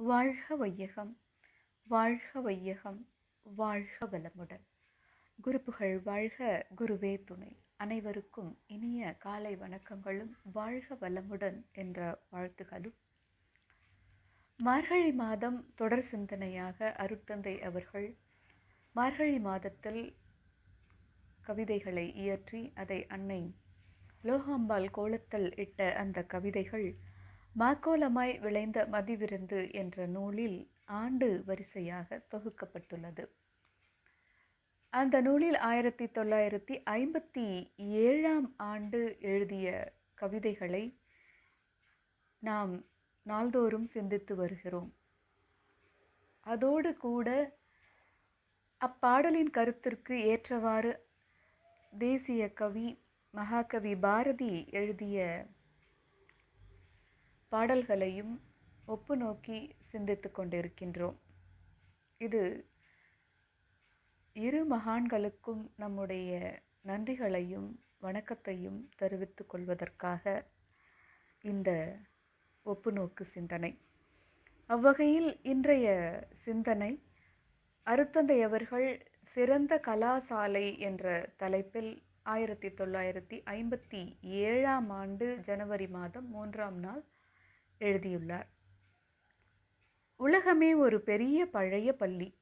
வாழ்க வையகம் வாழ்க வையகம் வாழ்க வளமுடன். குருப்புகள் வாழ்க குருவே துணை. அனைவருக்கும் இனிய காலை வணக்கங்களும் வாழ்க வளமுடன் என்ற வாழ்த்துகளும் மார்கழி மாதம் தொடர் சிந்தனையாக அருட்தந்தை அவர்கள் மார்கழி மாதத்தில் கவிதைகளை இயற்றி அதை அன்னை லோகாம்பாள் கோலத்தில் இட்ட அந்த கவிதைகள் மாக்கோலமாய் விளைந்த மதிவிருந்து என்ற நூலில் ஆண்டு வரிசையாக தொகுக்கப்பட்டுள்ளது. அந்த நூலில் ஆயிரத்தி தொள்ளாயிரத்தி ஐம்பத்தி ஏழாம் ஆண்டு எழுதிய கவிதைகளை நாம் நாள்தோறும் சிந்தித்து வருகிறோம். அதோடு கூட அப்பாடலின் கருத்திற்கு ஏற்றவாறு தேசிய கவி மகாகவி பாரதி எழுதிய பாடல்களையும் ஒப்பு நோக்கி சிந்தித்து கொண்டிருக்கின்றோம். இது இரு மகான்களுக்கும் நம்முடைய நன்றிகளையும் வணக்கத்தையும் தெரிவித்துக் கொள்வதற்காக இந்த ஒப்புநோக்கு சிந்தனை. அவ்வகையில் இன்றைய சிந்தனை அருத்தந்தை அவர்கள் சிறந்த கலாசாலை என்ற தலைப்பில் ஆயிரத்தி தொள்ளாயிரத்தி ஐம்பத்தி ஏழாம் ஆண்டு ஜனவரி மாதம் மூன்றாம் நாள் எழுதியுள்ளார். உலகமே ஒரு பெரிய பழைய பள்ளி.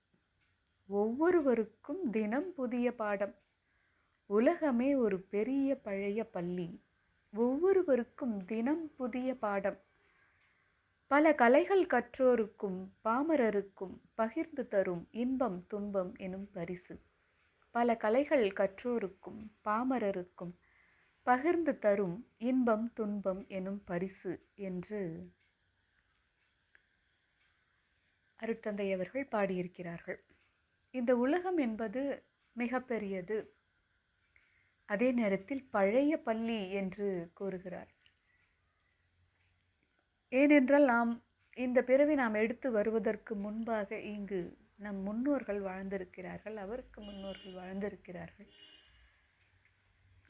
ஒவ்வொருவருக்கும் தினம் புதிய பாடம். உலகமே ஒரு பெரிய பழைய பள்ளி. ஒவ்வொருவருக்கும் தினம் புதிய பாடம். பல கலைகள் கற்றோருக்கும் பாமரருக்கும் பகிர்ந்து தரும் இன்பம் துன்பம் எனும் பரிசு. பல கலைகள் கற்றோருக்கும் பாமரருக்கும் பகிர்ந்து தரும் இன்பம் துன்பம் எனும் பரிசு என்று அருட்தந்தை அவர்கள் பாடியிருக்கிறார்கள். இந்த உலகம் என்பது மிகப்பெரியது. அதே நேரத்தில் பழைய பள்ளி என்று கூறுகிறார். ஏனென்றால் நாம் இந்த பிறவி நாம் எடுத்து வருவதற்கு முன்பாக இங்கு நம் முன்னோர்கள் வாழ்ந்திருக்கிறார்கள். அவருக்கு முன்னோர்கள் வாழ்ந்திருக்கிறார்கள்.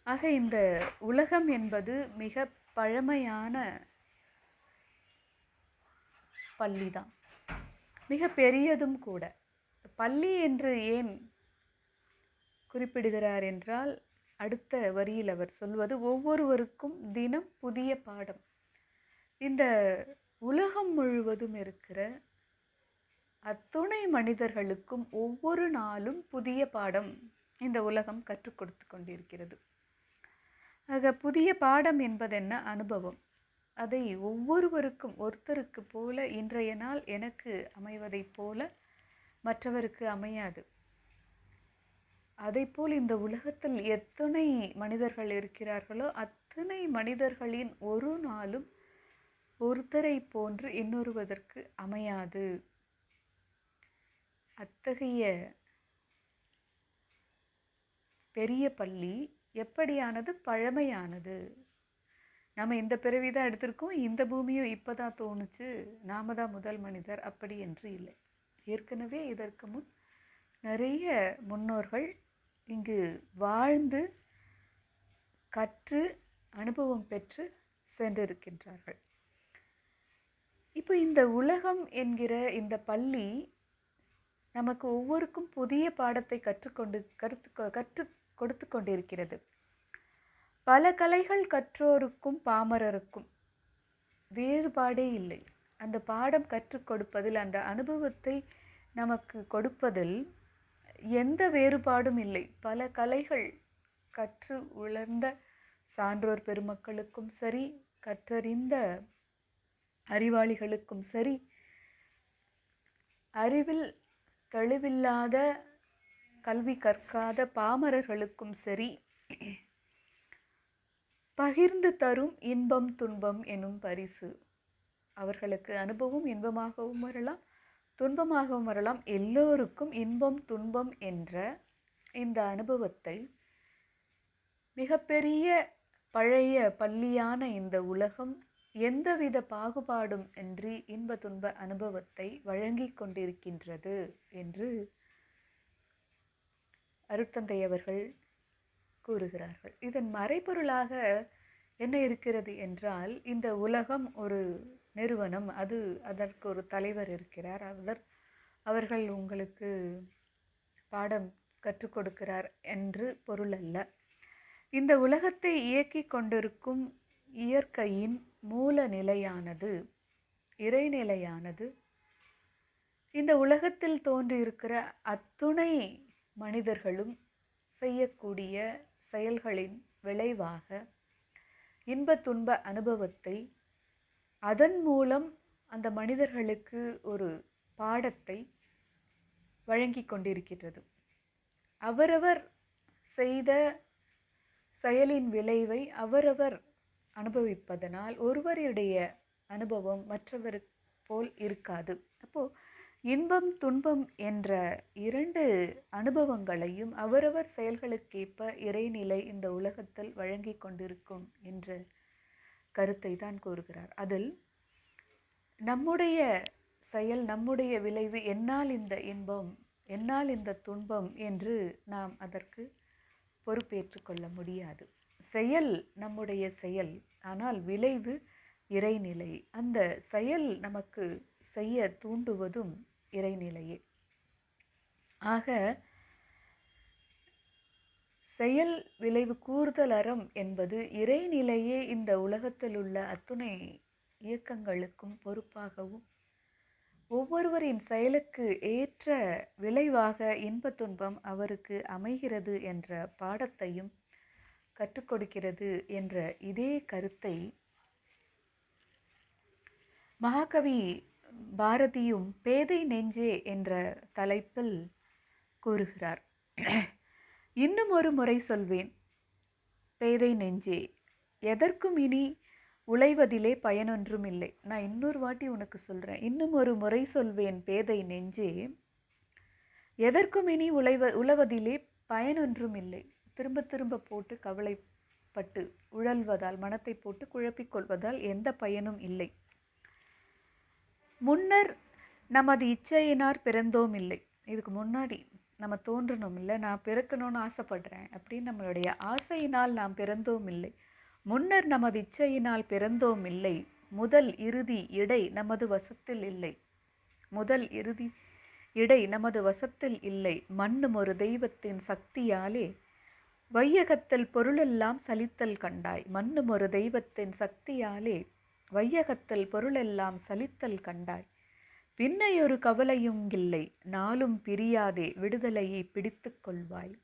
ஆக இந்த உலகம் என்பது மிக பழமையான பள்ளிதான். மிக பெரியதும் கூட. பள்ளி என்று ஏன் குறிப்பிடுகிறார் என்றால் அடுத்த வரியில் அவர் சொல்வது ஒவ்வொருவருக்கும் தினம் புதிய பாடம். இந்த உலகம் முழுவதும் இருக்கிற அத்துணை மனிதர்களுக்கும் ஒவ்வொரு நாளும் புதிய பாடம் இந்த உலகம் கற்றுக் கொடுத்து கொண்டிருக்கிறது. ஆக புதிய பாடம் என்பதென்ன அனுபவம்? அதை ஒவ்வொருவருக்கும் ஒருத்தருக்கு போல இன்றைய நாள் எனக்கு அமைவதைப் போல மற்றவருக்கு அமையாது. போல் இந்த உலகத்தில் எத்தனை மனிதர்கள் இருக்கிறார்களோ அத்தனை மனிதர்களின் ஒரு நாளும் ஒருத்தரை போன்று இன்னொருவதற்கு அமையாது. அத்தகைய பெரிய பள்ளி எப்படியானது பழமையானது? நம்ம இந்த பிறவி தான் எடுத்திருக்கோம் இந்த பூமியும் இப்போ தான் தோணுச்சு நாம தான் முதல் மனிதர் அப்படி என்று இல்லை. ஏற்கனவே இதற்கு முன் நிறைய முன்னோர்கள் இங்கு வாழ்ந்து கற்று அனுபவம் பெற்று சென்றிருக்கின்றார்கள். இப்போ இந்த உலகம் என்கிற இந்த பள்ளி நமக்கு ஒவ்வொருக்கும் புதிய பாடத்தை கற்றுக்கொண்டு கருத்து கற்று கொடுத்து கொண்டிருக்கிறது. பல கலைகள் கற்றோருக்கும் பாமரருக்கும் வேறுபாடே இல்லை. அந்த பாடம் கற்றுக் கொடுப்பதில் அந்த அனுபவத்தை நமக்கு கொடுப்பதில் எந்த வேறுபாடும் இல்லை. பல கலைகள் கற்று உணர்ந்த சான்றோர் பெருமக்களுக்கும் சரி கற்றறிந்த அறிவாளிகளுக்கும் சரி அறிவில் தெளிவில்லாத கல்வி கற்காத பாமரர்களுக்கும் சரி. பகிர்ந்து தரும் இன்பம் துன்பம் எனும் பரிசு. அவர்களுக்கு அனுபவம் இன்பமாகவும் வரலாம் துன்பமாகவும் வரலாம். எல்லோருக்கும் இன்பம் துன்பம் என்ற இந்த அனுபவத்தை மிகப்பெரிய பழைய பள்ளியான இந்த உலகம் எந்தவித பாகுபாடும் இன்றி இன்ப துன்ப அனுபவத்தை வழங்கி கொண்டிருக்கின்றது என்று அருட்தந்தை அவர்கள் கூறுகிறார்கள். இதன் மறைபொருளாக என்ன இருக்கிறது என்றால் இந்த உலகம் ஒரு நிறுவனம். அது அதற்கு ஒரு தலைவர் இருக்கிறார். அவர் அவர்கள் உங்களுக்கு பாடம் கற்றுக் கொடுக்கிறார் என்று பொருள் அல்ல. இந்த உலகத்தை இயக்கி கொண்டிருக்கும் இயற்கையின் மூல நிலையானது இறைநிலையானது. இந்த உலகத்தில் தோன்றியிருக்கிற அத்துணை மனிதர்களும் செய்யக்கூடிய செயல்களின் விளைவாக இன்ப துன்ப அனுபவத்தை அதன் மூலம் அந்த மனிதர்களுக்கு ஒரு பாடத்தை வழங்கி கொண்டிருக்கிறது அவரவர் செய்த செயலின் விளைவை அவரவர் அனுபவிப்பதனால் ஒருவருடைய அனுபவம் மற்றவர் போல் இருக்காது. அப்போது இன்பம் துன்பம் என்ற இரண்டு அனுபவங்களையும் அவரவர் செயல்களுக்கேற்ப இறைநிலை இந்த உலகத்தில் வழங்கி கொண்டிருக்கும் என்ற கருத்தை தான் கூறுகிறார். அதில் நம்முடைய செயல் நம்முடைய விளைவு என்னால் இந்த இன்பம் என்னால் இந்த துன்பம் என்று நாம் அதற்கு பொறுப்பேற்று கொள்ள முடியாது. செயல் நம்முடைய செயல் ஆனால் விளைவு இறைநிலை. அந்த செயல் நமக்கு செய்ய தூண்டுவதும் இறைநிலையே. ஆக செயல் விளைவு கூறுதல் அறம் என்பது இறைநிலையே இந்த உலகத்தில் உள்ள அத்துணை இயக்கங்களுக்கும் பொறுப்பாகவும் ஒவ்வொருவரின் செயலுக்கு ஏற்ற விளைவாக இன்ப துன்பம் அவருக்கு அமைகிறது என்ற பாடத்தையும் கற்றுக் கொடுக்கிறது என்ற இதே கருத்தை மகாகவி பாரதியும் பேதை நெஞ்சே என்ற தலைப்பில் கூறுகிறார். இன்னும் ஒரு முறை சொல்வேன். பேதை நெஞ்சே எதற்கும் இனி உழைவதிலே பயனொன்றும் இல்லை நான் இன்னொரு வாட்டி உனக்கு சொல்கிறேன் இன்னும் ஒரு முறை சொல்வேன் பேதை நெஞ்சே எதற்கும் இனி உழைவ உழவதிலே பயனொன்றும் இல்லை திரும்ப திரும்ப போட்டு கவலைப்பட்டு உழல்வதால் மனத்தை போட்டு குழப்பிக்கொள்வதால் எந்த பயனும் இல்லை. முன்னர் நமது இச்சையினார் பிறந்தோம் இல்லை. இதுக்கு முன்னாடி நம்ம தோன்றணும் இல்லை நான் பிறக்கணும்னு ஆசைப்படுறேன் அப்படின்னு நம்மளுடைய ஆசையினால் நாம் பிறந்தோம் இல்லை. முன்னர் நமது இச்சையினால் பிறந்தோம் இல்லை. முதல் இறுதி இடை நமது வசத்தில் இல்லை. முதல் இறுதி இடை நமது வசத்தில் இல்லை. மண்ணும் ஒரு தெய்வத்தின் சக்தியாலே வையகத்தில் பொருளெல்லாம் சலித்தல் கண்டாய். மண்ணும் ஒரு தெய்வத்தின் சக்தியாலே வையகத்தில் பொருளெல்லாம் சலித்தல் கண்டாய். பின்னையொரு கவலையும் இல்லை நாளும் பிரியாதே விடுதலையை பிடித்து கொள்வாய்.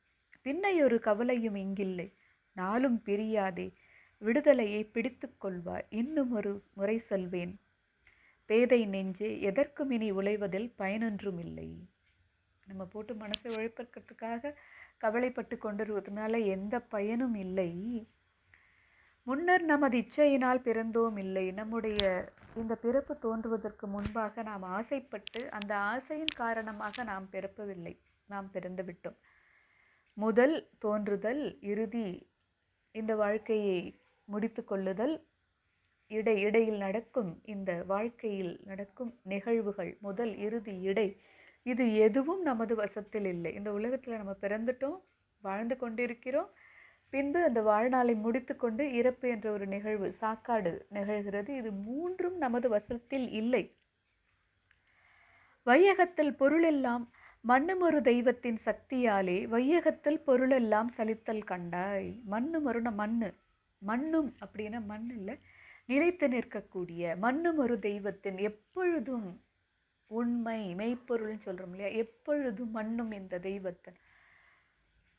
பின்னையொரு கவலையும் இங்கில்லை நாளும் பிரியாதே விடுதலையை பிடித்து கொள்வாய். இன்னும் ஒரு முறை சொல்வேன் பேதை நெஞ்சே எதற்கும் இனி உழைவதில் பயனொன்றும் இல்லை. நம்ம போட்டு மனசை உழைப்பதற்காக கவலைப்பட்டு கொண்டிருவதனால எந்த பயனும் இல்லை. முன்னர் நமது இச்சையினால் பிறந்தோம் இல்லை. நம்முடைய இந்த பிறப்பு தோன்றுவதற்கு முன்பாக நாம் ஆசைப்பட்டு அந்த ஆசையின் காரணமாக நாம் பிறப்பவில்லை. நாம் பிறந்து விட்டோம். முதல் தோன்றுதல் இறுதி இந்த வாழ்க்கையை முடித்து கொள்ளுதல் இடை இடையில் நடக்கும் இந்த வாழ்க்கையில் நடக்கும் நிகழ்வுகள் முதல் இறுதி இடை இது எதுவும் நமது வசத்தில் இல்லை. இந்த உலகத்தில் நம்ம பிறந்துட்டோம் வாழ்ந்து கொண்டிருக்கிறோம் பின்பு அந்த வாழ்நாளை முடித்துக்கொண்டு இறப்பு என்ற ஒரு நிகழ்வு சாக்காடு நிகழ்கிறது. இது மூன்றும் நமது வசத்தில் இல்லை. வையகத்தில் பொருளெல்லாம் மண்ணுமொரு தெய்வத்தின் சக்தியாலே வையகத்தில் பொருளெல்லாம் சலித்தல் கண்டாய். மண்ணு ஒரு மண்ணு. மண்ணும் அப்படின்னா மண் இல்லை நிலைத்து நிற்கக்கூடிய மண்ணும் ஒரு தெய்வத்தின் எப்பொழுதும் உண்மை மெய்ப்பொருள்னு சொல்கிறோம் இல்லையா? எப்பொழுதும் மண்ணும் இந்த தெய்வத்தின்.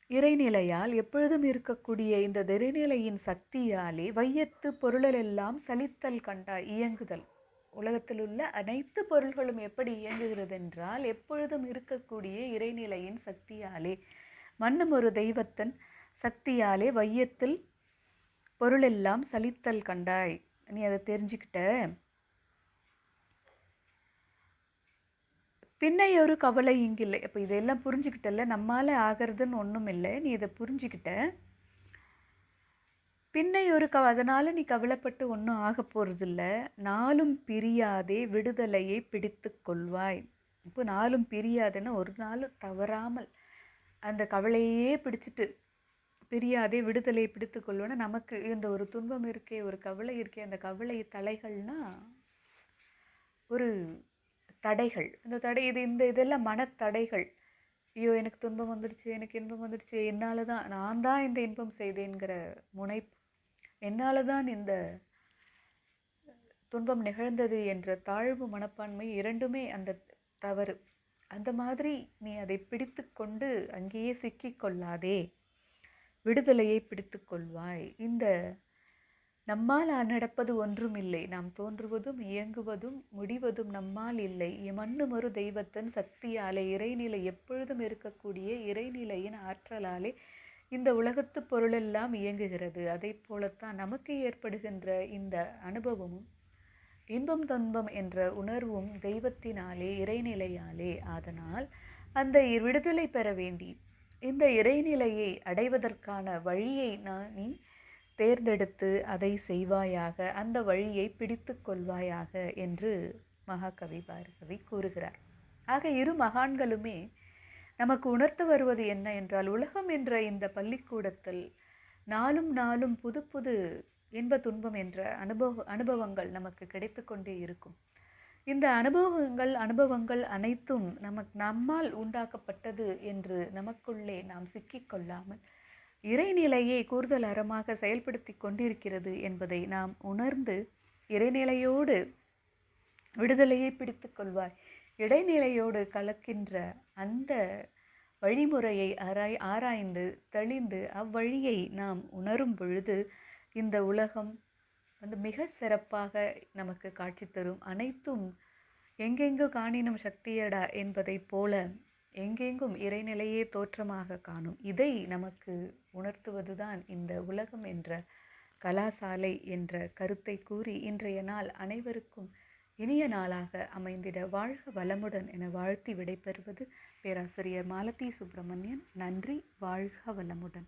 இறைநிலையால் எப்பொழுதும் இருக்கக்கூடிய இந்த இறைநிலையின் சக்தியாலே வையத்து பொருளெல்லாம் சலித்தல் கண்டாய் இயங்குதல். உலகத்தில் உள்ள அனைத்து பொருள்களும் எப்படி இயங்குகிறது என்றால் எப்பொழுதும் இருக்கக்கூடிய இறைநிலையின் சக்தியாலே. மண்ணும் ஒரு தெய்வத்தின் சக்தியாலே வையத்தில் பொருளெல்லாம் சலித்தல் கண்டாய். நீ அதை தெரிஞ்சுக்கிட்ட? பின்னை ஒரு கவலை இங்கில்லை. அப்போ இதெல்லாம் புரிஞ்சுக்கிட்டல நம்மால் ஆகிறதுன்னு ஒன்றும் இல்லை. நீ இதை புரிஞ்சுக்கிட்ட. பின்னை ஒரு க அதனால் நீ கவலைப்பட்டு ஒன்றும் ஆக போகிறதில்ல நாளும் பிரியாதே விடுதலையை பிடித்து கொள்வாய். இப்போ நாளும் பிரியாதுன்னு ஒரு நாள் தவறாமல் அந்த கவலையே பிடிச்சிட்டு பிரியாதே விடுதலையை பிடித்து கொள்வோன்னா நமக்கு இந்த ஒரு துன்பம் இருக்கே ஒரு கவலை இருக்கே அந்த கவலை தலைகள்னால் ஒரு தடைகள். இந்த தடை இது இந்த இதெல்லாம் மனத்தடைகள். ஐயோ எனக்கு துன்பம் வந்துடுச்சு எனக்கு இன்பம் வந்துடுச்சு என்னால் தான் நான் தான் இந்த இன்பம் செய்தேங்கிற முனைப்பு. என்னால் தான் இந்த துன்பம் நிகழ்ந்தது என்ற தாழ்வு மனப்பான்மை இரண்டுமே அந்த தவறு. அந்த மாதிரி நீ அதை பிடித்து கொண்டு அங்கேயே சிக்கிக் கொள்ளாதே. விடுதலையை பிடித்து கொள்வாய். இந்த நம்மால் நடப்பது ஒன்றுமில்லை நாம் தோன்றுவதும் இயங்குவதும் முடிவதும் நம்மால் இல்லை. மண்ணுமொரு தெய்வத்தின் சக்தியாலே இறைநிலை எப்பொழுதும் இருக்கக்கூடிய இறைநிலையின் ஆற்றலாலே இந்த உலகத்து பொருளெல்லாம் இயங்குகிறது. அதை போலத்தான் நமக்கு ஏற்படுகின்ற இந்த அனுபவமும் இன்பம் துன்பம் என்ற உணர்வும் தெய்வத்தினாலே இறைநிலையாலே. அதனால் அந்த விடுதலை பெற வேண்டி இந்த இறைநிலையை அடைவதற்கான வழியை நான் நீ தேர்ந்தெடுத்து அதை செய்வாயாக அந்த வழியை பிடித்து கொள்வாயாக என்று மகாகவி பாரகவி கூறுகிறார். ஆக இரு மகான்களுமே நமக்கு உணர்த்து வருவது என்ன என்றால் உலகம் என்ற இந்த பள்ளிக்கூடத்தில் நாளும் நாளும் புது புது இன்ப துன்பம் என்ற அனுபவ அனுபவங்கள் நமக்கு கிடைத்து கொண்டே இருக்கும். இந்த அனுபவங்கள் அனுபவங்கள் அனைத்தும் நமக்கு நம்மால் உண்டாக்கப்பட்டது என்று நமக்குள்ளே நாம் சிக்கிக்கொள்ளாமல் இறைநிலையை கூடுதல் அறமாக செயல்படுத்தி கொண்டிருக்கிறது என்பதை நாம் உணர்ந்து இறைநிலையோடு விடுதலையை பிடித்து கொள்வாய். இடைநிலையோடு கலக்கின்ற அந்த வழிமுறையை ஆராய் ஆராய்ந்து தெளிந்து அவ்வழியை நாம் உணரும் பொழுது இந்த உலகம் வந்து மிக சிறப்பாக நமக்கு காட்சி தரும். அனைத்தும் எங்கெங்கு காணினும் சக்தியடா என்பதைப் போல எங்கெங்கும் இறைநிலையே தோற்றமாக காணும். இதை நமக்கு உணர்த்துவதுதான் இந்த உலகம் என்ற கலாசாலை என்ற கருத்தை கூறி இன்றைய நாள் அனைவருக்கும் இனிய நாளாக அமைந்திட வாழ்க வளமுடன் என வாழ்த்தி விடைபெறுவது பேராசிரியர் மாலதி சுப்பிரமணியன். நன்றி வாழ்க வளமுடன்.